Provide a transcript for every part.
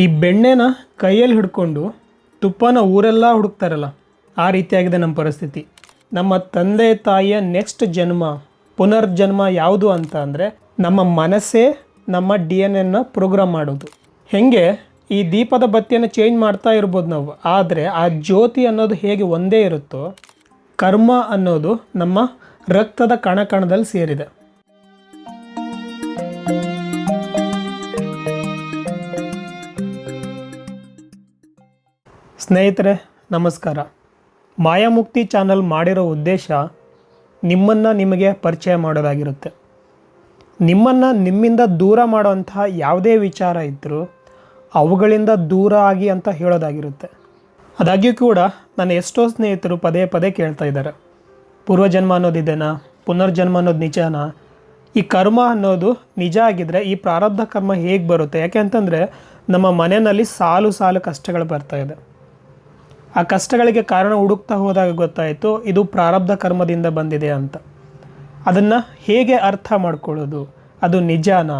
ಈ ಬೆಣ್ಣೆನ ಕೈಯಲ್ಲಿ ಹಿಡ್ಕೊಂಡು ತುಪ್ಪನ ಊರೆಲ್ಲ ಹುಡುಕ್ತಾರಲ್ಲ, ಆ ರೀತಿಯಾಗಿದೆ ನಮ್ಮ ಪರಿಸ್ಥಿತಿ. ನಮ್ಮ ತಂದೆ, ತಾಯಿಯ ನೆಕ್ಸ್ಟ್ ಜನ್ಮ, ಪುನರ್ಜನ್ಮ ಯಾವುದು ಅಂತ ಅಂದರೆ ನಮ್ಮ ಮನಸ್ಸೇ ನಮ್ಮ ಡಿ ಎನ್ ಎನ್ನ ಪ್ರೋಗ್ರಾಮ್ ಮಾಡೋದು. ಹೆಂಗೆ? ಈ ದೀಪದ ಬತ್ತಿಯನ್ನು ಚೇಂಜ್ ಮಾಡ್ತಾ ಇರ್ಬೋದು ನಾವು. ಆದರೆ ಆ ಜ್ಯೋತಿ ಅನ್ನೋದು ಹೇಗೆ ಒಂದೇ ಇರುತ್ತೋ, ಕರ್ಮ ಅನ್ನೋದು ನಮ್ಮ ರಕ್ತದ ಕಣಕಣದಲ್ಲಿ ಸೇರಿದೆ. ಸ್ನೇಹಿತರೆ, ನಮಸ್ಕಾರ. ಮಾಯಾಮುಕ್ತಿ ಚಾನಲ್ ಮಾಡಿರೋ ಉದ್ದೇಶ ನಿಮ್ಮನ್ನು ನಿಮಗೆ ಪರಿಚಯ ಮಾಡೋದಾಗಿರುತ್ತೆ. ನಿಮ್ಮನ್ನು ನಿಮ್ಮಿಂದ ದೂರ ಮಾಡುವಂತಹ ಯಾವುದೇ ವಿಚಾರ ಇದ್ದರೂ ಅವುಗಳಿಂದ ದೂರ ಆಗಿ ಅಂತ ಹೇಳೋದಾಗಿರುತ್ತೆ. ಅದಾಗ್ಯೂ ಕೂಡ ನನ್ನ ಎಷ್ಟೋ ಸ್ನೇಹಿತರು ಪದೇ ಪದೇ ಕೇಳ್ತಾ ಇದ್ದಾರೆ. ಪೂರ್ವಜನ್ಮ ಅನ್ನೋದಿದೆನಾ ಪುನರ್ಜನ್ಮ ಅನ್ನೋದು ನಿಜನಾ? ಈ ಕರ್ಮ ಅನ್ನೋದು ನಿಜ ಆಗಿದ್ದರೆ ಈ ಪ್ರಾರಬ್ಧ ಕರ್ಮ ಹೇಗೆ ಬರುತ್ತೆ? ಯಾಕೆ ಅಂತಂದರೆ ನಮ್ಮ ಮನೆಯಲ್ಲಿ ಸಾಲು ಸಾಲು ಕಷ್ಟಗಳು ಬರ್ತಾ ಇದೆ. ಆ ಕಷ್ಟಗಳಿಗೆ ಕಾರಣ ಹುಡುಕ್ತಾ ಹೋದಾಗ ಗೊತ್ತಾಯಿತು, ಇದು ಪ್ರಾರಬ್ಧ ಕರ್ಮದಿಂದ ಬಂದಿದೆ ಅಂತ. ಅದನ್ನು ಹೇಗೆ ಅರ್ಥ ಮಾಡ್ಕೊಳ್ಳೋದು? ಅದು ನಿಜಾನ?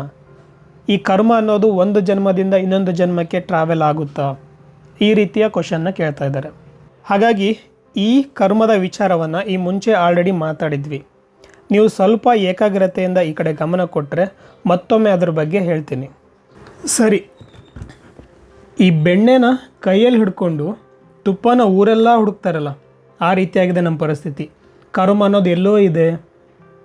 ಈ ಕರ್ಮ ಅನ್ನೋದು ಒಂದು ಜನ್ಮದಿಂದ ಇನ್ನೊಂದು ಜನ್ಮಕ್ಕೆ ಟ್ರಾವೆಲ್ ಆಗುತ್ತಾ? ಈ ರೀತಿಯ ಕ್ವಶನ್ನ ಕೇಳ್ತಾ ಇದ್ದಾರೆ. ಹಾಗಾಗಿ, ಈ ಕರ್ಮದ ವಿಚಾರವನ್ನು ಈ ಮುಂಚೆ ಆಲ್ರೆಡಿ ಮಾತಾಡಿದ್ವಿ. ನೀವು ಸ್ವಲ್ಪ ಏಕಾಗ್ರತೆಯಿಂದ ಈ ಕಡೆ ಗಮನ ಕೊಟ್ಟರೆ ಮತ್ತೊಮ್ಮೆ ಅದ್ರ ಬಗ್ಗೆ ಹೇಳ್ತೀನಿ. ಸರಿ, ಈ ಬೆಣ್ಣೆನ ಕೈಯಲ್ಲಿ ಹಿಡ್ಕೊಂಡು ತುಪ್ಪನ ಊರೆಲ್ಲ ಹುಡುಕ್ತಾರಲ್ಲ, ಆ ರೀತಿಯಾಗಿದೆ ನಮ್ಮ ಪರಿಸ್ಥಿತಿ. ಕರ್ಮ ಅನ್ನೋದು ಎಲ್ಲೋ ಇದೆ,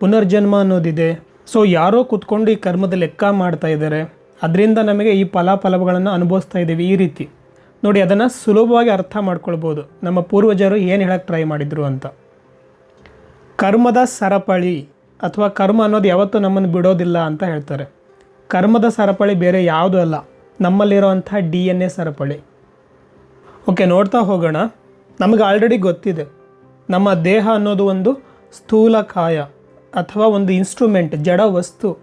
ಪುನರ್ಜನ್ಮ ಅನ್ನೋದಿದೆ. ಸೊ ಯಾರೋ ಕುತ್ಕೊಂಡು ಈ ಕರ್ಮದ ಲೆಕ್ಕ ಮಾಡ್ತಾ ಇದ್ದಾರೆ. ಅದರಿಂದ ನಮಗೆ ಈ ಫಲಾಫಲಗಳನ್ನು ಅನುಭವಿಸ್ತಾ ಇದ್ದೀವಿ ಈ ರೀತಿ. ನೋಡಿ, ಅದನ್ನು ಸುಲಭವಾಗಿ ಅರ್ಥ ಮಾಡ್ಕೊಳ್ಬೋದು. ನಮ್ಮ ಪೂರ್ವಜರು ಏನು ಹೇಳಕ್ಕೆ ಟ್ರೈ ಮಾಡಿದರು ಅಂತ. ಕರ್ಮದ ಸರಪಳಿ ಅಥವಾ ಕರ್ಮ ಅನ್ನೋದು ಯಾವತ್ತೂ ನಮ್ಮನ್ನು ಬಿಡೋದಿಲ್ಲ ಅಂತ ಹೇಳ್ತಾರೆ. ಕರ್ಮದ ಸರಪಳಿ ಬೇರೆ ಯಾವುದೂ ಅಲ್ಲ. ನಮ್ಮಲ್ಲಿರುವಂಥ ಡಿ ಎನ್ ಎ ಸರಪಳಿ. ಓಕೆ, ನೋಡ್ತಾ ಹೋಗೋಣ. ನಮಗೆ ಆಲ್ರೆಡಿ ಗೊತ್ತಿದೆ. ನಮ್ಮ ದೇಹ ಅನ್ನೋದು ಒಂದು ಸ್ಥೂಲ ಕಾಯ ಅಥವಾ ಒಂದು ಇನ್ಸ್ಟ್ರೂಮೆಂಟ್ ಜಡ ವಸ್ತು.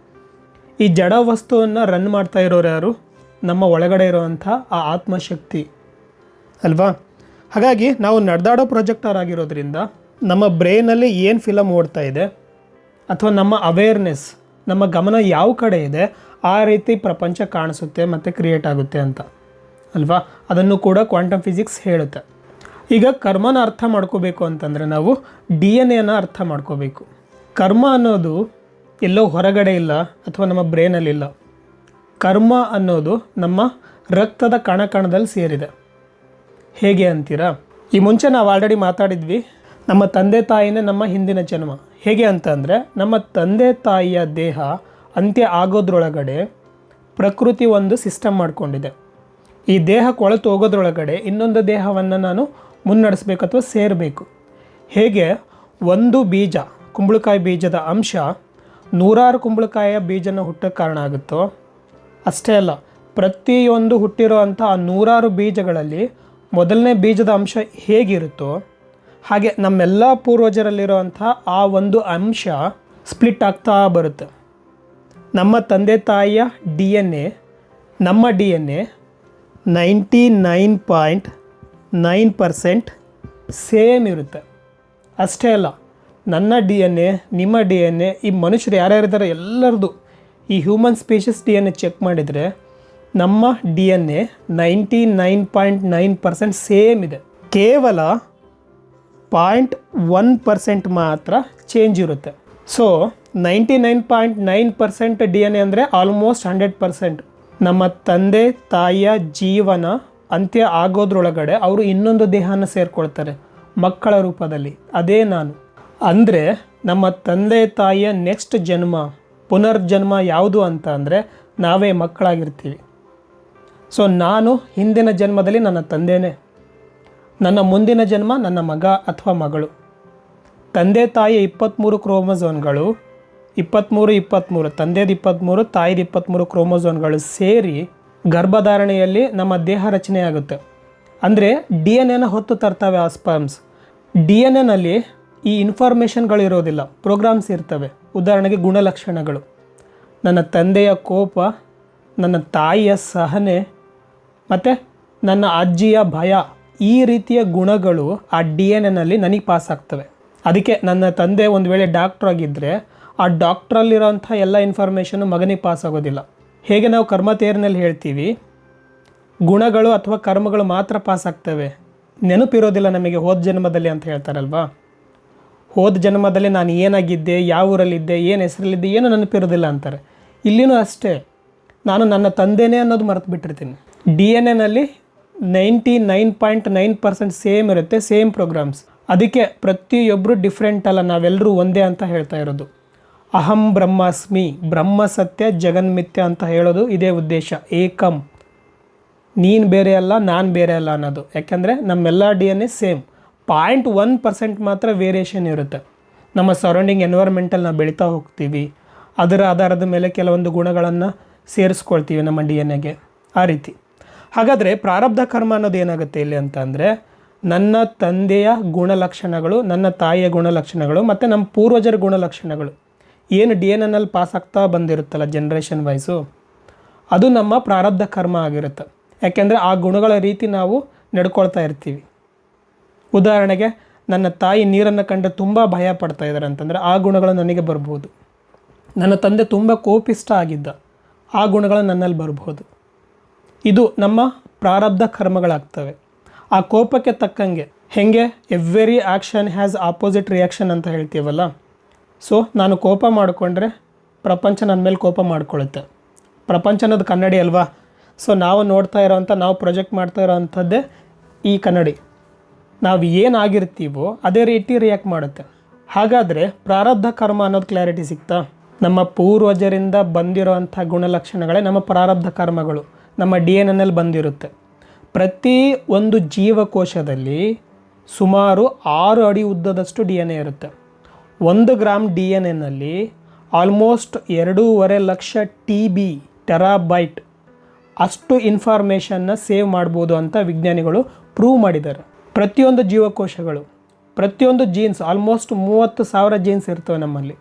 ಈ ಜಡ ವಸ್ತುವನ್ನು ರನ್ ಮಾಡ್ತಾ ಇರೋರು ಯಾರು? ನಮ್ಮ ಒಳಗಡೆ ಇರೋವಂಥ ಆ ಆತ್ಮಶಕ್ತಿ. ಅಲ್ವಾ? ಹಾಗಾಗಿ ನಾವು ನಡೆದಾಡೋ ಪ್ರೊಜೆಕ್ಟರ್ ಆಗಿರೋದ್ರಿಂದ ನಮ್ಮ ಬ್ರೈನಲ್ಲಿ ಏನು ಫಿಲಮ್ ಓಡ್ತಾ ಇದೆ? ಅಥವಾ ನಮ್ಮ ಅವೇರ್ನೆಸ್ ನಮ್ಮ ಗಮನ ಯಾವ ಕಡೆ ಇದೆ? ಆ ರೀತಿ ಪ್ರಪಂಚ ಕಾಣಿಸುತ್ತೆ ಮತ್ತು ಕ್ರಿಯೇಟ್ ಆಗುತ್ತೆ ಅಂತ. ಅಲ್ವಾ? ಅದನ್ನು ಕೂಡ ಕ್ವಾಂಟಮ್ ಫಿಸಿಕ್ಸ್ ಹೇಳುತ್ತೆ. ಈಗ ಕರ್ಮನ ಅರ್ಥ ಮಾಡ್ಕೋಬೇಕು ಅಂತಂದರೆ ನಾವು ಡಿ ಎನ್ ಎನ ಅರ್ಥ ಮಾಡ್ಕೋಬೇಕು. ಕರ್ಮ ಅನ್ನೋದು ಎಲ್ಲೋ ಹೊರಗಡೆ ಇಲ್ಲ ಅಥವಾ ನಮ್ಮ ಬ್ರೈನಲ್ಲಿಲ್ಲ ಕರ್ಮ ಅನ್ನೋದು ನಮ್ಮ ರಕ್ತದ ಕಣ ಕಣದಲ್ಲಿ ಸೇರಿದೆ. ಹೇಗೆ ಅಂತೀರಾ? ಈ ಮುಂಚೆ ನಾವು ಆಲ್ರೆಡಿ ಮಾತಾಡಿದ್ವಿ, ನಮ್ಮ ತಂದೆ ತಾಯಿನೇ ನಮ್ಮ ಹಿಂದಿನ ಜನ್ಮ. ಹೇಗೆ ಅಂತಂದರೆ ನಮ್ಮ ತಂದೆ ತಾಯಿಯ ದೇಹ ಅಂತ್ಯ ಆಗೋದ್ರೊಳಗಡೆ ಪ್ರಕೃತಿ ಒಂದು ಸಿಸ್ಟಮ್ ಮಾಡಿಕೊಂಡಿದೆ. ಈ ದೇಹ ಕೊಳೆತು ಹೋಗೋದ್ರೊಳಗಡೆ ಇನ್ನೊಂದು ದೇಹವನ್ನು ನಾನು ಮುನ್ನಡೆಸಬೇಕು ಅಥವಾ ಸೇರಬೇಕು. ಹೇಗೆ? ಒಂದು ಬೀಜ, ಕುಂಬಳಕಾಯಿ ಬೀಜದ ಅಂಶ ನೂರಾರು ಕುಂಬಳಕಾಯಿಯ ಬೀಜನ ಹುಟ್ಟಕ್ಕೆ ಕಾರಣ ಆಗುತ್ತೋ? ಅಷ್ಟೇ ಅಲ್ಲ, ಪ್ರತಿಯೊಂದು ಹುಟ್ಟಿರೋ ಅಂಥ ಆ ನೂರಾರು ಬೀಜಗಳಲ್ಲಿ ಮೊದಲನೇ ಬೀಜದ ಅಂಶ ಹೇಗಿರುತ್ತೋ, ಹಾಗೆ ನಮ್ಮೆಲ್ಲ ಪೂರ್ವಜರಲ್ಲಿರುವಂಥ ಆ ಒಂದು ಅಂಶ ಸ್ಪ್ಲಿಟ್ ಆಗ್ತಾ ಬರುತ್ತೆ. ನಮ್ಮ ತಂದೆ ತಾಯಿಯ ಡಿ ಎನ್ ಎ, ನಮ್ಮ D N A ninety nine point nine percent same ಇರುತ್ತೆ. ಅಷ್ಟೇ ಅಲ್ಲ, ನನ್ನ ಡಿ ಎನ್ ಎ, ನಿಮ್ಮ ಡಿ ಎನ್ ಎ, ಈ ಮನುಷ್ಯರು ಯಾರ್ಯಾರಿದ್ದಾರೆ ಎಲ್ಲರದು ಈ human species D N A check ಮಾಡಿದರೆ ನಮ್ಮ D N A ninety nine point nine percent same ಇದೆ. ಕೇವಲ ಪಾಯಿಂಟ್ ಒನ್ ಪರ್ಸೆಂಟ್ ಮಾತ್ರ ಚೇಂಜ್ ಇರುತ್ತೆ. So ninety nine point nine percent D N A ಅಂದರೆ ಆಲ್ಮೋಸ್ಟ್ ಹಂಡ್ರೆಡ್ ಪರ್ಸೆಂಟ್ ನಮ್ಮ ತಂದೆ, ತಾಯಿಯ ಜೀವನ ಅಂತ್ಯ ಆಗೋದ್ರೊಳಗಡೆ ಅವರು ಇನ್ನೊಂದು ದೇಹನ ಸೇರಿಕೊಳ್ತಾರೆ, ಮಕ್ಕಳ ರೂಪದಲ್ಲಿ. ಅದೇ ನಾನು. ಅಂದರೆ ನಮ್ಮ ತಂದೆ, ತಾಯಿಯ ನೆಕ್ಸ್ಟ್ ಜನ್ಮ, ಪುನರ್ಜನ್ಮ ಯಾವುದು ಅಂತ ಅಂದರೆ ನಾವೇ ಮಕ್ಕಳಾಗಿರ್ತೀವಿ. ಸೊ ನಾನು ಹಿಂದಿನ ಜನ್ಮದಲ್ಲಿ ನನ್ನ ತಂದೆನೇ. ನನ್ನ ಮುಂದಿನ ಜನ್ಮ ನನ್ನ ಮಗ ಅಥವಾ ಮಗಳು. ತಂದೆ, ತಾಯಿಯ ಇಪ್ಪತ್ತ್ಮೂರು ಕ್ರೋಮೋಝೋನ್ಗಳು ಇಪ್ಪತ್ತ್ಮೂರು ಇಪ್ಪತ್ತ್ಮೂರು ತಂದೆದು ಇಪ್ಪತ್ತ್ಮೂರು ತಾಯಿದು ಇಪ್ಪತ್ತ್ಮೂರು ಕ್ರೋಮೋಝೋನ್ಗಳು ಸೇರಿ ಗರ್ಭಧಾರಣೆಯಲ್ಲಿ ನಮ್ಮ ದೇಹ ರಚನೆ ಆಗುತ್ತೆ ಅಂದರೆ ಡಿ ಎನ್ ಎನ ಹೊತ್ತು ತರ್ತವೆ ಆ ಸ್ಪರ್ಮ್ಸ್. ಡಿ ಎನ್ ಎನಲ್ಲಿ ಈ ಇನ್ಫಾರ್ಮೇಷನ್ಗಳಿರೋದಿಲ್ಲ. ಪ್ರೋಗ್ರಾಮ್ಸ್ ಇರ್ತವೆ. ಉದಾಹರಣೆಗೆ ಗುಣಲಕ್ಷಣಗಳು. ನನ್ನ ತಂದೆಯ ಕೋಪ, ನನ್ನ ತಾಯಿಯ ಸಹನೆ, ಮತ್ತು ನನ್ನ ಅಜ್ಜಿಯ ಭಯ, ಈ ರೀತಿಯ ಗುಣಗಳು ಆ ಡಿ ಎನ್ ಎನಲ್ಲಿ ನನಗೆ ಪಾಸ್ ಆಗ್ತವೆ ಅದಕ್ಕೆ ನನ್ನ ತಂದೆ ಒಂದು ವೇಳೆ ಡಾಕ್ಟ್ರ್ ಆಗಿದ್ದರೆ ಆ ಡಾಕ್ಟ್ರಲ್ಲಿರೋಂಥ ಎಲ್ಲ ಇನ್ಫಾರ್ಮೇಷನ್ನು ಮಗನಿಗೆ ಪಾಸ್ ಆಗೋದಿಲ್ಲ. ಹೇಗೆ ನಾವು ಕರ್ಮ ತೇರಿನಲ್ಲಿ ಹೇಳ್ತೀವಿ, ಗುಣಗಳು ಅಥವಾ ಕರ್ಮಗಳು ಮಾತ್ರ ಪಾಸ್ ಆಗ್ತವೆ. ನೆನಪಿರೋದಿಲ್ಲ ನಮಗೆ ಹೋದ ಜನ್ಮದಲ್ಲಿ ಅಂತ ಹೇಳ್ತಾರಲ್ವಾ? ಹೋದ ಜನ್ಮದಲ್ಲಿ ನಾನು ಏನಾಗಿದ್ದೆ, ಯಾವ ಊರಲ್ಲಿದ್ದೆ, ಏನು ಹೆಸರಲ್ಲಿದ್ದೆ, ಏನು ನೆನಪಿರೋದಿಲ್ಲ ಅಂತಾರೆ. ಇಲ್ಲಿನೂ ಅಷ್ಟೇ, ನಾನು ನನ್ನ ತಂದೆನೇ ಅನ್ನೋದು ಮರೆತು ಬಿಟ್ಟಿರ್ತೀನಿ. D N ಎನಲ್ಲಿ ninety nine point nine percent same ಇರುತ್ತೆ ಸೇಮ್ ಪ್ರೋಗ್ರಾಮ್ಸ್ ಅದಕ್ಕೆ ಪ್ರತಿಯೊಬ್ಬರು ಡಿಫ್ರೆಂಟ್ ಅಲ್ಲ ನಾವೆಲ್ಲರೂ ಒಂದೇ ಅಂತ ಹೇಳ್ತಾ ಇರೋದು. ಅಹಂ ಬ್ರಹ್ಮಾಸ್ಮಿ, ಬ್ರಹ್ಮ ಸತ್ಯ ಜಗನ್ಮಿತ್ಯ ಅಂತ ಹೇಳೋದು ಇದೇ ಉದ್ದೇಶ. ಏಕಂ. ನೀನು ಬೇರೆ ಅಲ್ಲ, ನಾನು ಬೇರೆ ಅಲ್ಲ ಅನ್ನೋದು. ಯಾಕೆಂದರೆ ನಮ್ಮೆಲ್ಲ D N A same. Point one percent ಮಾತ್ರ ವೇರಿಯೇಷನ್ ಇರುತ್ತೆ. ನಮ್ಮ ಸರೌಂಡಿಂಗ್ ಎನ್ವೈರ್ಮೆಂಟಲ್ಲಿ ನಾವು ಬೆಳೀತಾ ಹೋಗ್ತೀವಿ. ಅದರ ಆಧಾರದ ಮೇಲೆ ಕೆಲವೊಂದು ಗುಣಗಳನ್ನು ಸೇರಿಸ್ಕೊಳ್ತೀವಿ ನಮ್ಮ ಡಿ ಎನ್ ಎಗೆ ಆ ರೀತಿ. ಹಾಗಾದರೆ ಪ್ರಾರಬ್ಧ ಕರ್ಮ ಅನ್ನೋದು ಏನಾಗುತ್ತೆ ಇಲ್ಲಿ ಅಂತ ಅಂದರೆ, ನನ್ನ ತಂದೆಯ ಗುಣಲಕ್ಷಣಗಳು, ನನ್ನ ತಾಯಿಯ ಗುಣಲಕ್ಷಣಗಳು, ಮತ್ತು ನಮ್ಮ ಪೂರ್ವಜರ ಗುಣಲಕ್ಷಣಗಳು. ಏನು ಡಿ ಎನ್ ಎನ್ನಲ್ಲಿ ಪಾಸ್ ಆಗ್ತಾ ಬಂದಿರುತ್ತಲ್ಲ ಜನ್ರೇಷನ್ ವೈಸು ಅದು ನಮ್ಮ ಪ್ರಾರಬ್ಧ ಕರ್ಮ ಆಗಿರುತ್ತೆ. ಯಾಕೆಂದರೆ ಆ ಗುಣಗಳ ರೀತಿ ನಾವು ನಡ್ಕೊಳ್ತಾ ಇರ್ತೀವಿ. ಉದಾಹರಣೆಗೆ, ನನ್ನ ತಾಯಿ ನೀರನ್ನು ಕಂಡು ತುಂಬ ಭಯ ಪಡ್ತಾ ಇದ್ದಾರೆ ಅಂತಂದರೆ ಆ ಗುಣಗಳು ನನಗೆ ಬರ್ಬೋದು. ನನ್ನ ತಂದೆ ತುಂಬ ಕೋಪಿಷ್ಟ ಆಗಿದ್ದ, ಆ ಗುಣಗಳು ನನ್ನಲ್ಲಿ ಬರ್ಬೋದು. ಇದು ನಮ್ಮ ಪ್ರಾರಬ್ಧ ಕರ್ಮಗಳಾಗ್ತವೆ. ಆ ಕೋಪಕ್ಕೆ ತಕ್ಕಂಗೆ, ಹೆಂಗೆ every action has opposite reaction ಅಂತ ಹೇಳ್ತೀವಲ್ಲ ಸೊ ನಾನು ಕೋಪ ಮಾಡಿಕೊಂಡ್ರೆ ಪ್ರಪಂಚ ನನ್ನ ಮೇಲೆ ಕೋಪ ಮಾಡ್ಕೊಳ್ಳುತ್ತೆ ಪ್ರಪಂಚ ಅನ್ನೋದು ಕನ್ನಡಿ ಅಲ್ವಾ? ಸೊ ನಾವು ನೋಡ್ತಾ ಇರೋವಂಥ ನಾವು ಪ್ರೊಜೆಕ್ಟ್ ಮಾಡ್ತಾ ಇರೋವಂಥದ್ದೇ ಈ ಕನ್ನಡಿ. ನಾವು ಏನಾಗಿರ್ತೀವೋ ಅದೇ ರೀತಿ ರಿಯಾಕ್ಟ್ ಮಾಡುತ್ತೆ. ಹಾಗಾದರೆ ಪ್ರಾರಬ್ಧ ಕರ್ಮ ಅನ್ನೋದು ಕ್ಲಾರಿಟಿ ಸಿಗ್ತಾ ನಮ್ಮ ಪೂರ್ವಜರಿಂದ ಬಂದಿರೋವಂಥ ಗುಣಲಕ್ಷಣಗಳೇ ನಮ್ಮ ಪ್ರಾರಬ್ಧ ಕರ್ಮಗಳು. ನಮ್ಮ ಡಿ ಎನ್ ಎನ್ನಲ್ಲಿ ಬಂದಿರುತ್ತೆ. ಪ್ರತಿ ಒಂದು ಜೀವಕೋಶದಲ್ಲಿ ಸುಮಾರು ಆರು ಅಡಿ ಉದ್ದದಷ್ಟು ಡಿ ಎನ್ ಎ ಇರುತ್ತೆ. ಒಂದು ಗ್ರಾಮ್ ಡಿ ಎನ್ ಎನಲ್ಲಿ ಆಲ್ಮೋಸ್ಟ್ ಎರಡೂವರೆ ಲಕ್ಷ ಟಿ ಬಿ ಟೆರಾಬೈಟ್ ಅಷ್ಟು ಇನ್ಫಾರ್ಮೇಷನ್ನ ಸೇವ್ ಮಾಡ್ಬೋದು ಅಂತ ವಿಜ್ಞಾನಿಗಳು ಪ್ರೂವ್ ಮಾಡಿದ್ದಾರೆ. ಪ್ರತಿಯೊಂದು ಜೀವಕೋಶಗಳು, ಪ್ರತಿಯೊಂದು ಜೀನ್ಸ್ ಆಲ್ಮೋಸ್ಟ್ ಮೂವತ್ತು ಸಾವಿರ ಜೀನ್ಸ್ ಇರ್ತವೆ ನಮ್ಮಲ್ಲಿ.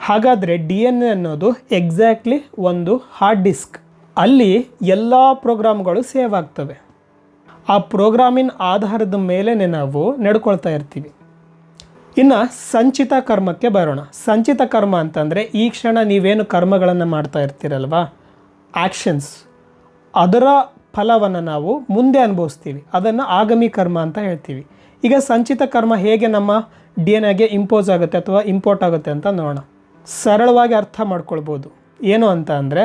ಹಾಗಾದರೆ ಡಿ ಎನ್ ಎ ಅನ್ನೋದು ಎಕ್ಸಾಕ್ಟ್ಲಿ ಒಂದು ಹಾರ್ಡ್ ಡಿಸ್ಕ್ ಅಲ್ಲಿ ಎಲ್ಲ ಪ್ರೋಗ್ರಾಮ್ಗಳು ಸೇವ್ ಆಗ್ತವೆ. ಆ ಪ್ರೋಗ್ರಾಮಿನ ಆಧಾರದ ಮೇಲೆ ನಾವು ನಡ್ಕೊಳ್ತಾ ಇರ್ತೀವಿ. ಇನ್ನು ಸಂಚಿತ ಕರ್ಮಕ್ಕೆ ಬರೋಣ. ಸಂಚಿತ ಕರ್ಮ ಅಂತಂದರೆ ಈ ಕ್ಷಣ ನೀವೇನು ಕರ್ಮಗಳನ್ನು ಮಾಡ್ತಾ ಇರ್ತೀರಲ್ವಾ? ಆ್ಯಕ್ಷನ್ಸ್ ಅದರ ಫಲವನ್ನು ನಾವು ಮುಂದೆ ಅನುಭವಿಸ್ತೀವಿ. ಅದನ್ನು ಆಗಮಿ ಕರ್ಮ ಅಂತ ಹೇಳ್ತೀವಿ. ಈಗ ಸಂಚಿತ ಕರ್ಮ ಹೇಗೆ ನಮ್ಮ ಡಿ ಎನ್ ಎಗೆ ಇಂಪೋಸ್ ಆಗುತ್ತೆ ಅಥವಾ ಇಂಪೋರ್ಟ್ ಆಗುತ್ತೆ ಅಂತ ನೋಡೋಣ. ಸರಳವಾಗಿ ಅರ್ಥ ಮಾಡ್ಕೊಳ್ಬೋದು. ಏನು ಅಂತ ಅಂದರೆ,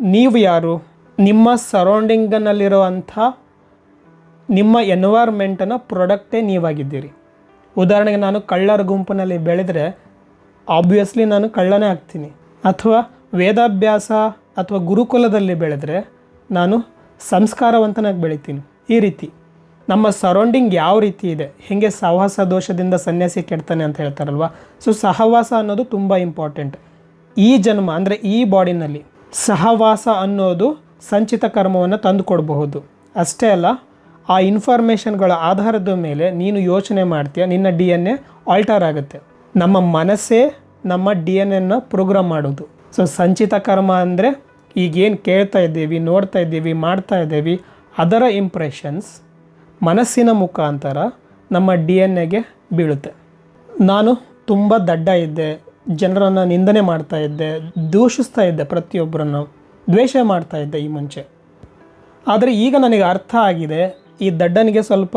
ನೀವು ಯಾರು? ನಿಮ್ಮ ಸರೌಂಡಿಂಗನಲ್ಲಿರುವಂಥ ನಿಮ್ಮ ಎನ್ವೈರ್ಮೆಂಟನ್ನು ಪ್ರಾಡಕ್ಟೇ ನೀವಾಗಿದ್ದೀರಿ. ಉದಾಹರಣೆಗೆ ನಾನು ಕಳ್ಳರ ಗುಂಪಿನಲ್ಲಿ ಬೆಳೆದರೆ ಆಬ್ವಿಯಸ್ಲಿ ನಾನು ಕಳ್ಳನೇ ಆಗ್ತೀನಿ. ಅಥವಾ ವೇದಾಭ್ಯಾಸ ಅಥವಾ ಗುರುಕುಲದಲ್ಲಿ ಬೆಳೆದರೆ, ನಾನು ಸಂಸ್ಕಾರವಂತನಾಗಿ ಬೆಳಿತೀನಿ. ಈ ರೀತಿ. ನಮ್ಮ ಸರೌಂಡಿಂಗ್ ಯಾವ ರೀತಿ ಇದೆ? ಹೇಗೆ ಸಹವಾಸ ದೋಷದಿಂದ ಸನ್ಯಾಸಿ ಕೆಡ್ತಾನೆ ಅಂತ ಹೇಳ್ತಾರಲ್ವ? ಸೊ ಸಹವಾಸ ಅನ್ನೋದು ತುಂಬ ಇಂಪಾರ್ಟೆಂಟ್ ಈ ಜನ್ಮ, ಅಂದರೆ ಈ ಬಾಡಿನಲ್ಲಿ ಸಹವಾಸ ಅನ್ನೋದು ಸಂಚಿತ ಕರ್ಮವನ್ನು ತಂದು ಕೊಡಬಹುದು ಅಷ್ಟೇ ಅಲ್ಲ ಆ ಇನ್ಫಾರ್ಮೇಷನ್ಗಳ ಆಧಾರದ ಮೇಲೆ ನೀನು ಯೋಚನೆ ಮಾಡ್ತೀಯ, ನಿನ್ನ ಡಿ ಎನ್ ಎ ಆಲ್ಟರ್ ಆಗುತ್ತೆ. ನಮ್ಮ ಮನಸ್ಸೇ ನಮ್ಮ ಡಿ ಎನ್ ಎನ್ನ ಪ್ರೋಗ್ರಾಮ್ ಮಾಡೋದು. ಸೊ ಸಂಚಿತ ಕರ್ಮ ಅಂದರೆ ಈಗೇನು ಕೇಳ್ತಾ ಇದ್ದೀವಿ, ನೋಡ್ತಾ ಇದ್ದೀವಿ, ಮಾಡ್ತಾ ಇದ್ದೀವಿ, ಅದರ ಇಂಪ್ರೆಷನ್ಸ್ ಮನಸ್ಸಿನ ಮುಖಾಂತರ ನಮ್ಮ ಡಿ ಎನ್ ಎಗೆ ಬೀಳುತ್ತೆ. ನಾನು ತುಂಬ ದಡ್ಡ ಇದ್ದೆ, ಜನರನ್ನು ನಿಂದನೆ ಮಾಡ್ತಾ ಇದ್ದೆ, ದೂಷಿಸ್ತಾ ಇದ್ದೆ ಪ್ರತಿಯೊಬ್ಬರನ್ನು, ದ್ವೇಷ ಮಾಡ್ತಾ ಇದ್ದೆ ಈ ಮುಂಚೆ. ಆದರೆ ಈಗ ನನಗೆ ಅರ್ಥ ಆಗಿದೆ ಈ ದಡ್ಡನಿಗೆ ಸ್ವಲ್ಪ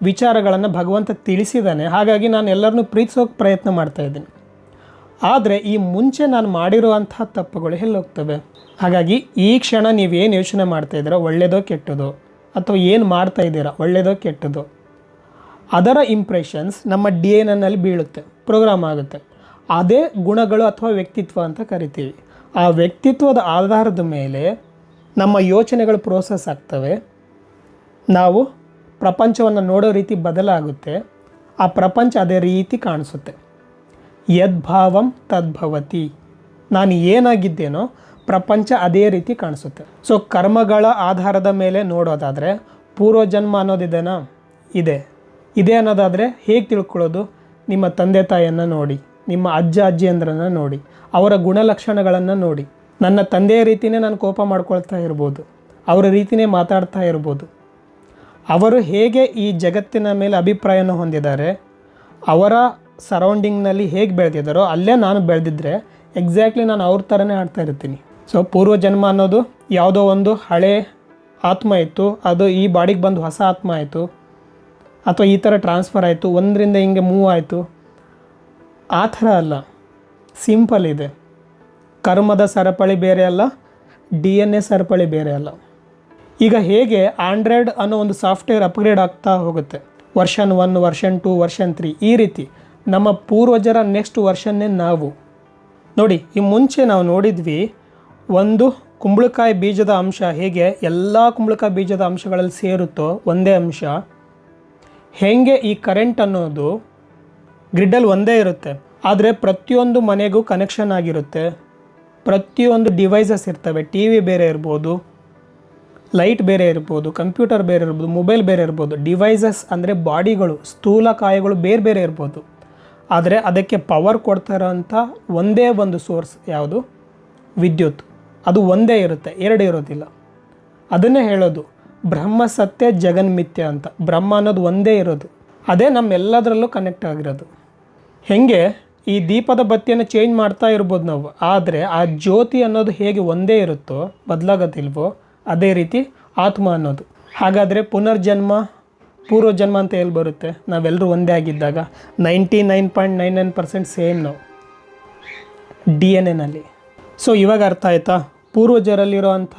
ವಿಚಾರಗಳನ್ನು ಭಗವಂತ ತಿಳಿಸಿದ್ದಾನೆ. ಹಾಗಾಗಿ ನಾನು ಎಲ್ಲರನ್ನೂ ಪ್ರೀತಿಸೋಕೆ ಪ್ರಯತ್ನ ಮಾಡ್ತಾ ಇದ್ದೀನಿ. ಆದರೆ ಈ ಮುಂಚೆ ನಾನು ಮಾಡಿರುವಂತಹ ತಪ್ಪುಗಳು ಎಲ್ಲೋಗ್ತವೆ. ಹಾಗಾಗಿ ಈ ಕ್ಷಣ ನೀವೇನು ಯೋಚನೆ ಮಾಡ್ತಾ ಇದ್ದೀರಾ ಒಳ್ಳೆಯದೋ ಕೆಟ್ಟದೋ, ಅಥವಾ ಏನು ಮಾಡ್ತಾ ಇದ್ದೀರಾ ಒಳ್ಳೆಯದೋ ಕೆಟ್ಟದೋ, ಅದರ ಇಂಪ್ರೆಷನ್ಸ್ ನಮ್ಮ ಡಿ ಎನ್ ಎನ್ನಲ್ಲಿ ಬೀಳುತ್ತೆ ಪ್ರೋಗ್ರಾಮ್ ಆಗುತ್ತೆ. ಅದೇ ಗುಣಗಳು ಅಥವಾ ವ್ಯಕ್ತಿತ್ವ ಅಂತ ಕರಿತೀವಿ. ಆ ವ್ಯಕ್ತಿತ್ವದ ಆಧಾರದ ಮೇಲೆ ನಮ್ಮ ಯೋಚನೆಗಳು ಪ್ರೋಸೆಸ್ ಆಗ್ತವೆ. ನಾವು ಪ್ರಪಂಚವನ್ನು ನೋಡೋ ರೀತಿ ಬದಲಾಗುತ್ತೆ, ಆ ಪ್ರಪಂಚ ಅದೇ ರೀತಿ ಕಾಣಿಸುತ್ತೆ. ಯದ್ಭಾವಂ ತದ್ಭವತಿ ನಾನು ಏನಾಗಿದ್ದೇನೋ ಪ್ರಪಂಚ ಅದೇ ರೀತಿ ಕಾಣಿಸುತ್ತೆ. ಸೊ ಕರ್ಮಗಳ ಆಧಾರದ ಮೇಲೆ ನೋಡೋದಾದರೆ ಪೂರ್ವಜನ್ಮ ಅನ್ನೋದಿದೆನಾ? ಇದೆ. ಇದೆ ಅನ್ನೋದಾದರೆ ಹೇಗೆ ತಿಳ್ಕೊಳ್ಳೋದು? ನಿಮ್ಮ ತಂದೆ ತಾಯಿಯನ್ನು ನೋಡಿ, ನಿಮ್ಮ ಅಜ್ಜ ಅಜ್ಜಿಯಂದ್ರನ್ನು ನೋಡಿ, ಅವರ ಗುಣಲಕ್ಷಣಗಳನ್ನು ನೋಡಿ. ನನ್ನ ತಂದೆಯ ರೀತಿಯೇ ನಾನು ಕೋಪ ಮಾಡ್ಕೊಳ್ತಾ ಇರ್ಬೋದು, ಅವರ ರೀತಿಯೇ ಮಾತಾಡ್ತಾ ಇರ್ಬೋದು. ಅವರು ಹೇಗೆ ಈ ಜಗತ್ತಿನ ಮೇಲೆ ಅಭಿಪ್ರಾಯನ ಹೊಂದಿದ್ದಾರೆ, ಅವರ ಸರೌಂಡಿಂಗ್ನಲ್ಲಿ ಹೇಗೆ ಬೆಳೆದಿದ್ದಾರೋ ಅಲ್ಲೇ ನಾನು ಬೆಳೆದಿದ್ದರೆ ಎಕ್ಸಾಕ್ಟ್ಲಿ ನಾನು ಅವ್ರ ಥರನೇ ಆಡ್ತಾ ಇರ್ತೀನಿ. ಸೊ ಪೂರ್ವಜನ್ಮ ಅನ್ನೋದು ಯಾವುದೋ ಒಂದು ಹಳೆ ಆತ್ಮ ಇತ್ತು, ಅದು ಈ ಬಾಡಿಗೆ ಬಂದು ಹೊಸ ಆತ್ಮ ಆಯಿತು, ಅಥವಾ ಈ ಥರ ಟ್ರಾನ್ಸ್ಫರ್ ಆಯಿತು, ಒಂದರಿಂದ ಹಿಂಗೆ ಮೂವ್ ಆಯಿತು. ಆ ಥರ ಅಲ್ಲ ಸಿಂಪಲ್ ಇದೆ. ಕರ್ಮದ ಸರಪಳಿ ಬೇರೆ ಅಲ್ಲ ಡಿ ಎನ್ ಎ ಸರಪಳಿ ಬೇರೆ ಅಲ್ಲ. ಈಗ ಹೇಗೆ ಆಂಡ್ರಾಯ್ಡ್ ಅನ್ನೋ ಒಂದು ಸಾಫ್ಟ್ವೇರ್ ಅಪ್ಗ್ರೇಡ್ ಆಗ್ತಾ ಹೋಗುತ್ತೆ? Version one version two version three ಈ ರೀತಿ ನಮ್ಮ ಪೂರ್ವಜರ ನೆಕ್ಸ್ಟ್ ವರ್ಷನ್ನೇ ನಾವು. ನೋಡಿ, ಈ ಮುಂಚೆ ನಾವು ನೋಡಿದ್ವಿ ಒಂದು ಕುಂಬಳಕಾಯಿ ಬೀಜದ ಅಂಶ ಹೇಗೆ ಎಲ್ಲ ಕುಂಬಳಕಾಯಿ ಬೀಜದ ಅಂಶಗಳಲ್ಲಿ ಸೇರುತ್ತೋ ಒಂದೇ ಅಂಶ. ಹೇಗೆ ಈ ಕರೆಂಟ್ ಅನ್ನೋದು ಗ್ರಿಡ್ಡಲ್ಲಿ ಒಂದೇ ಇರುತ್ತೆ. ಆದರೆ ಪ್ರತಿಯೊಂದು ಮನೆಗೂ ಕನೆಕ್ಷನ್ ಆಗಿರುತ್ತೆ. ಪ್ರತಿಯೊಂದು ಡಿವೈಸಸ್ ಇರ್ತವೆ. ಟಿ ವಿ ಬೇರೆ ಇರ್ಬೋದು ಲೈಟ್ ಬೇರೆ ಇರ್ಬೋದು, ಕಂಪ್ಯೂಟರ್ ಬೇರೆ ಇರ್ಬೋದು, ಮೊಬೈಲ್ ಬೇರೆ ಇರ್ಬೋದು, ಡಿವೈಸಸ್ ಅಂದರೆ ಬಾಡಿಗಳು, ಸ್ಥೂಲ ಕಾಯಗಳು ಬೇರೆ ಬೇರೆ ಇರ್ಬೋದು. ಆದರೆ ಅದಕ್ಕೆ ಪವರ್ ಕೊಡ್ತಾರಂಥ ಒಂದೇ ಒಂದು ಸೋರ್ಸ್ ಯಾವುದು? ವಿದ್ಯುತ್. ಅದು ಒಂದೇ ಇರುತ್ತೆ, ಎರಡು ಇರೋದಿಲ್ಲ. ಅದನ್ನೇ ಹೇಳೋದು, ಬ್ರಹ್ಮ, ಸತ್ಯ ಜಗನ್ಮಿಥ್ಯ ಅಂತ. ಬ್ರಹ್ಮ ಅನ್ನೋದು ಒಂದೇ ಇರೋದು. ಅದೇ ನಮ್ಮೆಲ್ಲದರಲ್ಲೂ ಕನೆಕ್ಟ್ ಆಗಿರೋದು. ಹೆಂಗೆ? ಈ ದೀಪದ ಬತ್ತಿಯನ್ನು ಚೇಂಜ್ ಮಾಡ್ತಾ ಇರ್ಬೋದು ನಾವು. ಆದರೆ ಆ ಜ್ಯೋತಿ ಅನ್ನೋದು ಹೇಗೆ ಒಂದೇ ಇರುತ್ತೋ, ಬದಲಾಗೋದಿಲ್ವೋ ಅದೇ ರೀತಿ ಆತ್ಮ ಅನ್ನೋದು. ಹಾಗಾದರೆ ಪುನರ್ಜನ್ಮ, ಪೂರ್ವಜನ್ಮ ಅಂತ ಎಲ್ಲಿ ಬರುತ್ತೆ? ನಾವೆಲ್ಲರೂ ಒಂದೇ ಆಗಿದ್ದಾಗ ninety nine point nine nine percent same ನಾವು. ಡಿ ಎನ್ ಎನಲ್ಲಿ ಸೊ ಇವಾಗ ಅರ್ಥ ಆಯ್ತಾ? ಪೂರ್ವಜರಲ್ಲಿರುವಂಥ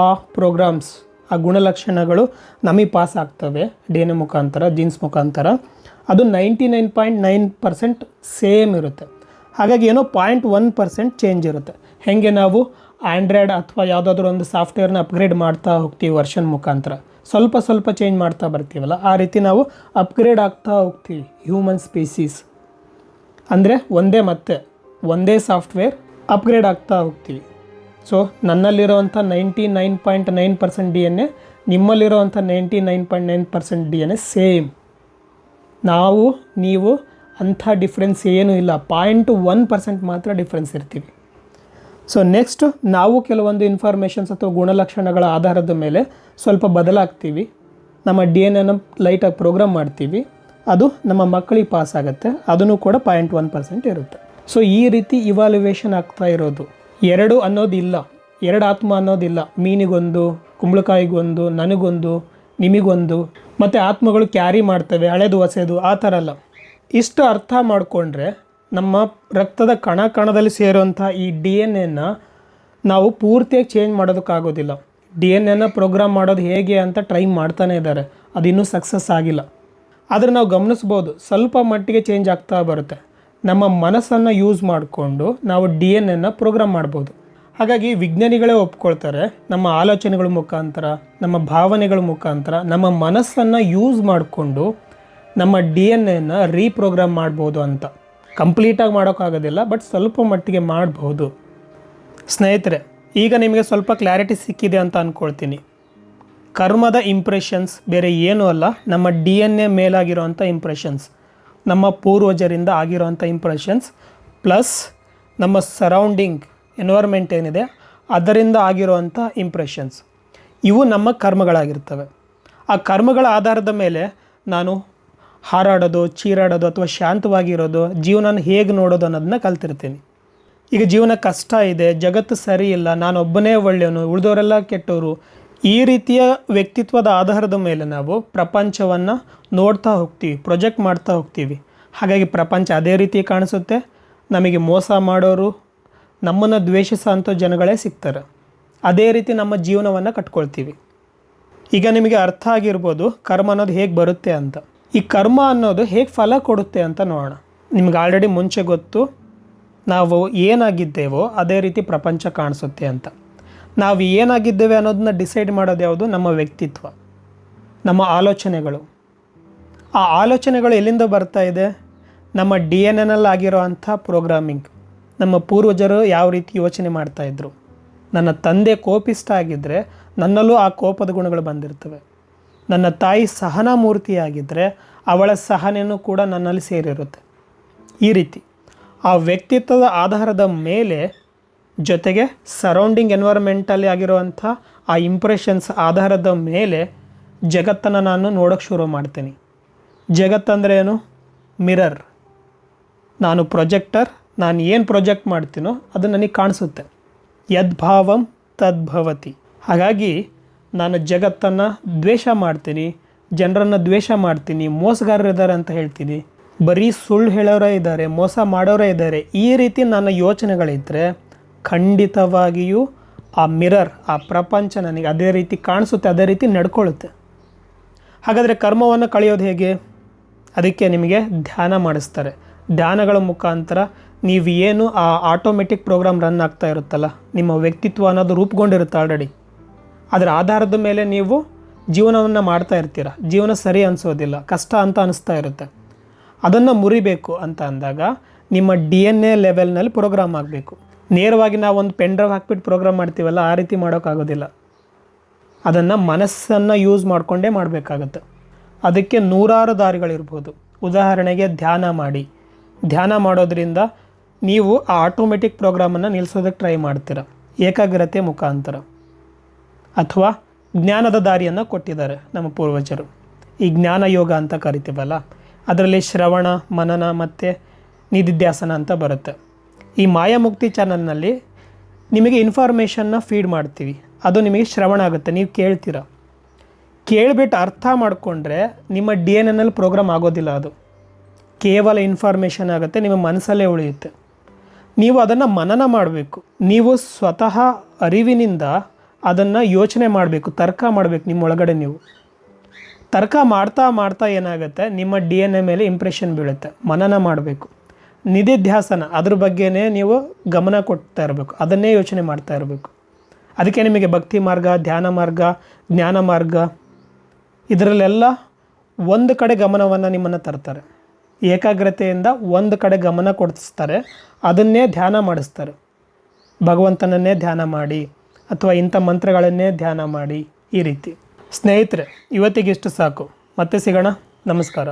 ಆ ಪ್ರೋಗ್ರಾಮ್ಸ್, ಆ ಗುಣಲಕ್ಷಣಗಳು ನಮಗೆ ಪಾಸ್ ಆಗ್ತವೆ. ಡಿ ಎನ್ ಎ ಮುಖಾಂತರ, ಜೀನ್ಸ್ ಮುಖಾಂತರ. ಅದು ninety nine point nine percent same ಇರುತ್ತೆ. ಹಾಗಾಗಿ ಏನೋ ಪಾಯಿಂಟ್ ಒನ್ ಪರ್ಸೆಂಟ್ ಚೇಂಜ್ ಇರುತ್ತೆ. ಹೇಗೆ ನಾವು ಆ್ಯಂಡ್ರಾಯ್ಡ್ ಅಥವಾ ಯಾವುದಾದ್ರೂ ಒಂದು ಸಾಫ್ಟ್ವೇರ್ನ ಅಪ್ಗ್ರೇಡ್ ಮಾಡ್ತಾ ಹೋಗ್ತೀವಿ ವರ್ಷನ್ ಮುಖಾಂತರ. ಸ್ವಲ್ಪ ಸ್ವಲ್ಪ ಚೇಂಜ್ ಮಾಡ್ತಾ ಬರ್ತೀವಲ್ಲ, ಆ ರೀತಿ ನಾವು ಅಪ್ಗ್ರೇಡ್ ಆಗ್ತಾ ಹೋಗ್ತೀವಿ ಹ್ಯೂಮನ್ ಸ್ಪೀಸೀಸ್ ಅಂದರೆ ಒಂದೇ ಮತ್ತೆ, ಒಂದೇ ಸಾಫ್ಟ್ವೇರ್ ಅಪ್ಗ್ರೇಡ್ ಆಗ್ತಾ ಹೋಗ್ತೀವಿ. So ನನ್ನಲ್ಲಿರೋವಂಥ ninety nine point nine percent D N A ನಿಮ್ಮಲ್ಲಿರೋವಂಥ ninety nine point nine percent D N A same ನಾವು, ನೀವು ಅಂಥ ಡಿಫ್ರೆನ್ಸ್ ಏನೂ ಇಲ್ಲ ಪಾಯಿಂಟ್ ಒನ್ ಪರ್ಸೆಂಟ್ ಮಾತ್ರ ಡಿಫ್ರೆನ್ಸ್ ಇರ್ತೀವಿ. ಸೊ ನೆಕ್ಸ್ಟ್ ನಾವು ಕೆಲವೊಂದು ಇನ್ಫಾರ್ಮೇಷನ್ಸ್ ಅಥವಾ ಗುಣಲಕ್ಷಣಗಳ ಆಧಾರದ ಮೇಲೆ ಸ್ವಲ್ಪ ಬದಲಾಗ್ತೀವಿ. ನಮ್ಮ ಡಿ ಎನ್ ಎನ ಲೈಟಾಗಿ ಪ್ರೋಗ್ರಾಮ್ ಮಾಡ್ತೀವಿ. ಅದು ನಮ್ಮ ಮಕ್ಕಳಿಗೆ ಪಾಸ್ ಆಗುತ್ತೆ. ಅದನ್ನು ಕೂಡ ಪಾಯಿಂಟ್ ಒನ್ ಪರ್ಸೆಂಟ್ ಇರುತ್ತೆ. ಸೊ ಈ ರೀತಿ ಇವಾಲ್ಯುವೇಷನ್ ಆಗ್ತಾ ಇರೋದು. ಎರಡು ಅನ್ನೋದಿಲ್ಲ. ಎರಡು ಆತ್ಮ ಅನ್ನೋದಿಲ್ಲ. ಮೀನಿಗೊಂದು, ಕುಂಬಳಕಾಯಿಗೊಂದು, ನನಗೊಂದು, ನಿಮಗೊಂದು. ಮತ್ತು ಆತ್ಮಗಳು ಕ್ಯಾರಿ ಮಾಡ್ತವೆ, ಹಳೆದು, ಹೊಸೆದು, ಆ ಥರ ಅಲ್ಲ. ಇಷ್ಟು ಅರ್ಥ ಮಾಡಿಕೊಂಡ್ರೆ ನಮ್ಮ ರಕ್ತದ ಕಣ ಕಣದಲ್ಲಿ ಸೇರುವಂಥ ಈ ಡಿ ಎನ್ ಎನ ನಾವು ಪೂರ್ತಿಯಾಗಿ ಚೇಂಜ್ ಮಾಡೋದಕ್ಕಾಗೋದಿಲ್ಲ. ಡಿ ಎನ್ ಎನ ಪ್ರೋಗ್ರಾಮ್ ಮಾಡೋದು ಹೇಗೆ ಅಂತ ಟ್ರೈ ಮಾಡ್ತಾನೆ ಇದ್ದಾರೆ. ಅದು ಇನ್ನೂ ಸಕ್ಸಸ್ ಆಗಿಲ್ಲ. ಆದರೆ ನಾವು ಗಮನಿಸ್ಬೋದು, ಸ್ವಲ್ಪ ಮಟ್ಟಿಗೆ ಚೇಂಜ್ ಆಗ್ತಾ ಬರುತ್ತೆ. ನಮ್ಮ ಮನಸ್ಸನ್ನು ಯೂಸ್ ಮಾಡಿಕೊಂಡು ನಾವು ಡಿ ಎನ್ ಎನ್ನ ಪ್ರೋಗ್ರಾಮ್ ಮಾಡ್ಬೋದು. ಹಾಗಾಗಿ ವಿಜ್ಞಾನಿಗಳೇ ಒಪ್ಕೊಳ್ತಾರೆ, ನಮ್ಮ ಆಲೋಚನೆಗಳ ಮುಖಾಂತರ, ನಮ್ಮ ಭಾವನೆಗಳ ಮುಖಾಂತರ, ನಮ್ಮ ಮನಸ್ಸನ್ನು ಯೂಸ್ ಮಾಡಿಕೊಂಡು ನಮ್ಮ ಡಿ ಎನ್ ಎನ್ನ ರೀಪ್ರೋಗ್ರಾಮ್ ಮಾಡ್ಬೋದು ಅಂತ. ಕಂಪ್ಲೀಟಾಗಿ ಮಾಡೋಕ್ಕಾಗೋದಿಲ್ಲ, ಬಟ್ ಸ್ವಲ್ಪ ಮಟ್ಟಿಗೆ ಮಾಡಬಹುದು ಸ್ನೇಹಿತರೆ, ಈಗ ನಿಮಗೆ ಸ್ವಲ್ಪ ಕ್ಲಾರಿಟಿ ಸಿಕ್ಕಿದೆ ಅಂತ ಅಂದ್ಕೊಳ್ತೀನಿ ಕರ್ಮದ ಇಂಪ್ರೆಷನ್ಸ್ ಬೇರೆ ಏನೂ ಅಲ್ಲ, ನಮ್ಮ ಡಿ ಎನ್ ಎ ಮೇಲಾಗಿರೋವಂಥ ಇಂಪ್ರೆಷನ್ಸ್ ನಮ್ಮ ಪೂರ್ವಜರಿಂದ ಆಗಿರೋವಂಥ ಇಂಪ್ರೆಷನ್ಸ್ ಪ್ಲಸ್ ನಮ್ಮ ಸರೌಂಡಿಂಗ್ ಎನ್ವೈರ್ಮೆಂಟ್ ಏನಿದೆ, ಅದರಿಂದ ಆಗಿರುವಂಥ ಇಂಪ್ರೆಷನ್ಸ್ ಇವು ನಮ್ಮ ಕರ್ಮಗಳಾಗಿರ್ತವೆ. ಆ ಕರ್ಮಗಳ ಆಧಾರದ ಮೇಲೆ ನಾನು ಹಾರಾಡೋದು, ಚೀರಾಡೋದು ಅಥವಾ ಶಾಂತವಾಗಿರೋದು, ಜೀವನನ ಹೇಗೆ ನೋಡೋದು ಅನ್ನೋದನ್ನ ಕಲ್ತಿರ್ತೀನಿ. ಈಗ ಜೀವನ ಕಷ್ಟ ಇದೆ, ಜಗತ್ತು ಸರಿ ಇಲ್ಲ ನಾನೊಬ್ಬನೇ ಒಳ್ಳೆಯವನು, ಉಳಿದವರೆಲ್ಲ ಕೆಟ್ಟವರು, ಈ ರೀತಿಯ ವ್ಯಕ್ತಿತ್ವದ ಆಧಾರದ ಮೇಲೆ ನಾವು ಪ್ರಪಂಚವನ್ನು ನೋಡ್ತಾ ಹೋಗ್ತೀವಿ, ಪ್ರೊಜೆಕ್ಟ್ ಮಾಡ್ತಾ ಹೋಗ್ತೀವಿ. ಹಾಗಾಗಿ ಪ್ರಪಂಚ ಅದೇ ರೀತಿ ಕಾಣಿಸುತ್ತೆ. ನಮಗೆ ಮೋಸ ಮಾಡೋರು, ನಮ್ಮನ್ನು ದ್ವೇಷಿಸೋ ಜನಗಳೇ ಸಿಗ್ತಾರೆ. ಅದೇ ರೀತಿ ನಮ್ಮ ಜೀವನವನ್ನು ಕಟ್ಕೊಳ್ತೀವಿ. ಈಗ ನಿಮಗೆ ಅರ್ಥ ಆಗಿರ್ಬೋದು, ಕರ್ಮ ಅನ್ನೋದು ಹೇಗೆ ಬರುತ್ತೆ ಅಂತ. ಈ ಕರ್ಮ ಅನ್ನೋದು ಹೇಗೆ ಫಲ ಕೊಡುತ್ತೆ ಅಂತ ನೋಡೋಣ. ನಿಮ್ಗೆ ಆಲ್ರೆಡಿ ಮುಂಚೆ ಗೊತ್ತು, ನಾವು ಏನಾಗಿದ್ದೇವೋ ಅದೇ ರೀತಿ ಪ್ರಪಂಚ ಕಾಣಿಸುತ್ತೆ ಅಂತ. ನಾವು ಏನಾಗಿದ್ದೇವೆ ಅನ್ನೋದನ್ನ ಡಿಸೈಡ್ ಮಾಡೋದು ಯಾವುದು? ನಮ್ಮ ವ್ಯಕ್ತಿತ್ವ, ನಮ್ಮ ಆಲೋಚನೆಗಳು. ಆ ಆಲೋಚನೆಗಳು ಎಲ್ಲಿಂದ ಬರ್ತಾ ಇದೆ? ನಮ್ಮ ಡಿ ಎನ್ ಎನಲ್ಲಿ ಆಗಿರೋ ಅಂಥ ಪ್ರೋಗ್ರಾಮಿಂಗ್. ನಮ್ಮ ಪೂರ್ವಜರು ಯಾವ ರೀತಿ ಯೋಚನೆ ಮಾಡ್ತಾಯಿದ್ರು ನನ್ನ ತಂದೆ ಕೋಪಿಷ್ಟ ಆಗಿದ್ದರೆ ನನ್ನಲ್ಲೂ ಆ ಕೋಪದ ಗುಣಗಳು ಬಂದಿರ್ತವೆ. ನನ್ನ ತಾಯಿ ಸಹನ ಮೂರ್ತಿಯಾಗಿದ್ದರೆ ಅವಳ ಸಹನೆಯೂ ಕೂಡ ನನ್ನಲ್ಲಿ ಸೇರಿರುತ್ತೆ. ಈ ರೀತಿ ಆ ವ್ಯಕ್ತಿತ್ವದ ಆಧಾರದ ಮೇಲೆ ಜೊತೆಗೆ ಸರೌಂಡಿಂಗ್ ಎನ್ವೈರ್ಮೆಂಟಲ್ಲಿ ಆಗಿರುವಂಥ ಆ ಇಂಪ್ರೆಷನ್ಸ್ ಆಧಾರದ ಮೇಲೆ ಜಗತ್ತನ್ನು ನಾನು ನೋಡೋಕ್ಕೆ ಶುರು ಮಾಡ್ತೀನಿ. ಜಗತ್ತಂದರೆ ಏನು? ಮಿರರ್ ನಾನು ಪ್ರೊಜೆಕ್ಟರ್ ನಾನು ಏನು ಪ್ರೊಜೆಕ್ಟ್ ಮಾಡ್ತೀನೋ ಅದು ನನಗೆ ಕಾಣಿಸುತ್ತೆ. ಯದ್ಭಾವಂ ತದ್ಭವತಿ. ಹಾಗಾಗಿ ನಾನು ಜಗತ್ತನ್ನು ದ್ವೇಷ ಮಾಡ್ತೀನಿ, ಜನರನ್ನು ದ್ವೇಷ ಮಾಡ್ತೀನಿ, ಮೋಸಗಾರರಿದ್ದಾರೆ ಅಂತ ಹೇಳ್ತೀನಿ. ಬರೀ ಸುಳ್ಳು ಹೇಳೋರೇ ಇದ್ದಾರೆ, ಮೋಸ ಮಾಡೋರೇ ಇದ್ದಾರೆ. ಈ ರೀತಿ ನನ್ನ ಯೋಚನೆಗಳಿದ್ದರೆ ಖಂಡಿತವಾಗಿಯೂ ಆ ಮಿರರ್, ಆ ಪ್ರಪಂಚ ನನಗೆ ಅದೇ ರೀತಿ ಕಾಣಿಸುತ್ತೆ, ಅದೇ ರೀತಿ ನಡ್ಕೊಳ್ಳುತ್ತೆ. ಹಾಗಾದರೆ ಕರ್ಮವನ್ನು ಕಳೆಯೋದು ಹೇಗೆ? ಅದಕ್ಕೆ ನಿಮಗೆ ಧ್ಯಾನ ಮಾಡಿಸ್ತಾರೆ. ಧ್ಯಾನಗಳ ಮುಖಾಂತರ ನೀವು ಏನು ಆ ಆಟೋಮೆಟಿಕ್ ಪ್ರೋಗ್ರಾಮ್ ರನ್ ಆಗ್ತಾ ಇರುತ್ತಲ್ಲ, ನಿಮ್ಮ ವ್ಯಕ್ತಿತ್ವ ಅನ್ನೋದು ರೂಪುಗೊಂಡಿರುತ್ತೆ ಆಲ್ರೆಡಿ ಅದರ ಆಧಾರದ ಮೇಲೆ ನೀವು ಜೀವನವನ್ನು ಮಾಡ್ತಾ ಇರ್ತೀರ. ಜೀವನ ಸರಿ ಅನಿಸೋದಿಲ್ಲ, ಕಷ್ಟ ಅಂತ ಅನಿಸ್ತಾ ಇರುತ್ತೆ. ಅದನ್ನು ಮುರಿಬೇಕು ಅಂತ ಅಂದಾಗ ನಿಮ್ಮ ಡಿ ಎನ್ ಎ ಲೆವೆಲ್ನಲ್ಲಿ ಪ್ರೋಗ್ರಾಮ್ ಆಗಬೇಕು. ನೇರವಾಗಿ ನಾವು ಒಂದು ಪೆನ್ ಡ್ರೈವ್ ಹಾಕ್ಬಿಟ್ಟು ಪ್ರೋಗ್ರಾಮ್ ಮಾಡ್ತೀವಲ್ಲ, ಆ ರೀತಿ ಮಾಡೋಕ್ಕಾಗೋದಿಲ್ಲ ಅದನ್ನು ಮನಸ್ಸನ್ನು ಯೂಸ್ ಮಾಡಿಕೊಂಡೇ ಮಾಡಬೇಕಾಗತ್ತೆ. ಅದಕ್ಕೆ ನೂರಾರು ದಾರಿಗಳಿರ್ಬೋದು. ಉದಾಹರಣೆಗೆ ಧ್ಯಾನ ಮಾಡಿ. ಧ್ಯಾನ ಮಾಡೋದ್ರಿಂದ ನೀವು ಆ ಆಟೋಮೆಟಿಕ್ ಪ್ರೋಗ್ರಾಮನ್ನು ನಿಲ್ಲಿಸೋದಕ್ಕೆ ಟ್ರೈ ಮಾಡ್ತೀರ. ಏಕಾಗ್ರತೆ ಮುಖಾಂತರ. ಅಥವಾ ಜ್ಞಾನದ ದಾರಿಯನ್ನು ಕೊಟ್ಟಿದ್ದಾರೆ ನಮ್ಮ ಪೂರ್ವಜರು. ಈ ಜ್ಞಾನ ಯೋಗ ಅಂತ ಕರಿತೀವಲ್ಲ, ಅದರಲ್ಲಿ ಶ್ರವಣ, ಮನನ ಮತ್ತು ನಿಧಿಧ್ಯಾಸನ ಅಂತ ಬರುತ್ತೆ. ಈ ಮಾಯಾಮುಕ್ತಿ ಚಾನಲ್ನಲ್ಲಿ ನಿಮಗೆ ಇನ್ಫಾರ್ಮೇಷನ್ನ ಫೀಡ್ ಮಾಡ್ತೀವಿ. ಅದು ನಿಮಗೆ ಶ್ರವಣ ಆಗುತ್ತೆ, ನೀವು ಕೇಳ್ತೀರ? ಕೇಳಿಬಿಟ್ಟು ಅರ್ಥ ಮಾಡಿಕೊಂಡ್ರೆ ನಿಮ್ಮ ಡಿ ಎನ್ ಎನ್ನಲ್ಲಿ ಪ್ರೋಗ್ರಾಮ್ ಆಗೋದಿಲ್ಲ ಅದು. ಕೇವಲ ಇನ್ಫಾರ್ಮೇಷನ್ ಆಗುತ್ತೆ, ನಿಮ್ಮ ಮನಸ್ಸಲ್ಲೇ ಉಳಿಯುತ್ತೆ. ನೀವು ಅದನ್ನು ಮನನ ಮಾಡಬೇಕು. ನೀವು ಸ್ವತಃ ಅರಿವಿನಿಂದ ಅದನ್ನು ಯೋಚನೆ ಮಾಡಬೇಕು, ತರ್ಕ ಮಾಡಬೇಕು ನಿಮ್ಮ ಒಳಗಡೆ ನೀವು. ತರ್ಕ ಮಾಡ್ತಾ ಮಾಡ್ತಾ ಏನಾಗುತ್ತೆ, ನಿಮ್ಮ ಡಿ ಎನ್ ಎ ಮೇಲೆ ಇಂಪ್ರೆಷನ್ ಬೀಳುತ್ತೆ, ಮನನ ಮಾಡಬೇಕು. ನಿಧಿ ಧ್ಯಾಸನ ಅದ್ರ ಬಗ್ಗೆನೇ ನೀವು ಗಮನ ಕೊಡ್ತಾ ಇರಬೇಕು, ಅದನ್ನೇ ಯೋಚನೆ ಮಾಡ್ತಾ ಇರಬೇಕು. ಅದಕ್ಕೆ ನಿಮಗೆ ಭಕ್ತಿ ಮಾರ್ಗ, ಧ್ಯಾನ ಮಾರ್ಗ, ಜ್ಞಾನ ಮಾರ್ಗ, ಇದರಲ್ಲೆಲ್ಲ ಒಂದು ಕಡೆ ಗಮನವನ್ನು ನಿಮ್ಮನ್ನು ತರ್ತಾರೆ. ಏಕಾಗ್ರತೆಯಿಂದ ಒಂದು ಕಡೆ ಗಮನ ಕೊಡಿಸ್ತಾರೆ, ಅದನ್ನೇ ಧ್ಯಾನ ಮಾಡಿಸ್ತಾರೆ. ಭಗವಂತನನ್ನೇ ಧ್ಯಾನ ಮಾಡಿ. ಅಥವಾ ಇಂಥ ಮಂತ್ರಗಳನ್ನೇ ಧ್ಯಾನ ಮಾಡಿ ಈ ರೀತಿ. ಸ್ನೇಹಿತರೆ ಇವತ್ತಿಗಿಷ್ಟು ಸಾಕು. ಮತ್ತೆ ಸಿಗೋಣ. ನಮಸ್ಕಾರ.